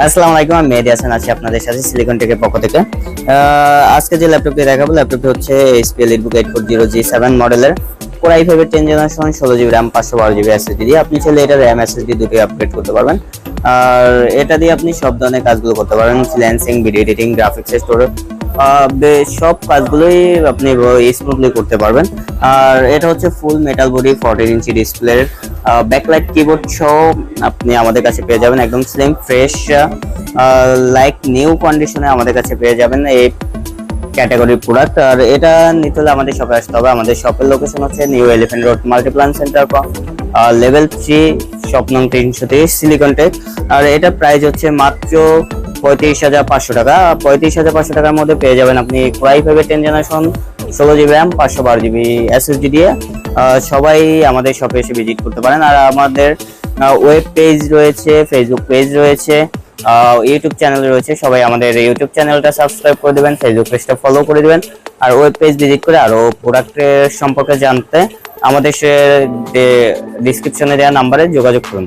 আসসালামু আলাইকুম, আমি মেহেদি হাসান, আছি আপনাদের সাথে সিলিকন টেকের পক্ষ থেকে। আজকে যে ল্যাপটপটি দেখাবো ল্যাপটপটি হচ্ছে eight four zero G seven মডেলের কোর আই ফাইভের টেন জেনারেশন ষোলো জিবি র্যাম পাঁচশো বারো জিবি এসএসডি দিয়ে। আপনি চাইলে এটা র্যাম এসএসডি দুটোই আপগ্রেড করতে পারবেন। আর এটা দিয়ে আপনি সব ধরনের কাজগুলো করতে পারেন freelancing video editing graphics store সব কাজগুলোই আপনি স্মুথলি করতে পারবেন। আর এটা হচ্ছে full metal body fourteen inch display backlight keyboard সহ আপনি আমাদের কাছে পেয়ে যাবেন, একদম স্লিম ফ্রেশ লাইক নিউ কন্ডিশনে আমাদের কাছে পেয়ে যাবেন এই ক্যাটাগরির প্রোডাক্ট আর এটা নিতে হলে আমাদের শপে আসতে হবে। আমাদের শপের লোকেশন হচ্ছে new elephant road multiplan center level three স্বপ্ন তিনশো তিরিশ সিলিকন টেক আর এটা প্রাইস হচ্ছে মাত্র পঁয়ত্রিশ হাজার পাঁচশো টাকা। পঁয়ত্রিশ হাজার পাঁচশো টাকার মধ্যে পেয়ে যাবেন আপনি কোয়াই ফাইভের টেন জেনারেশন ষোলো জিবি র্যাম পাঁচশো বারো জিবি এসএসডি দিয়ে। সবাই আমাদের শপে এসে ভিজিট করতে পারেন। আর আমাদের ওয়েব পেজ রয়েছে ফেসবুক পেজ রয়েছে ইউটিউব চ্যানেল রয়েছে। সবাই আমাদের ইউটিউব চ্যানেলটা সাবস্ক্রাইব করে দেবেন ফেসবুক পেজটা ফলো করে দেবেন। আর ওয়েব পেজ ভিজিট করে আরও প্রোডাক্টের সম্পর্কে জানতে আমাদের ডিসক্রিপশনে দেওয়া নাম্বারে যোগাযোগ করুন।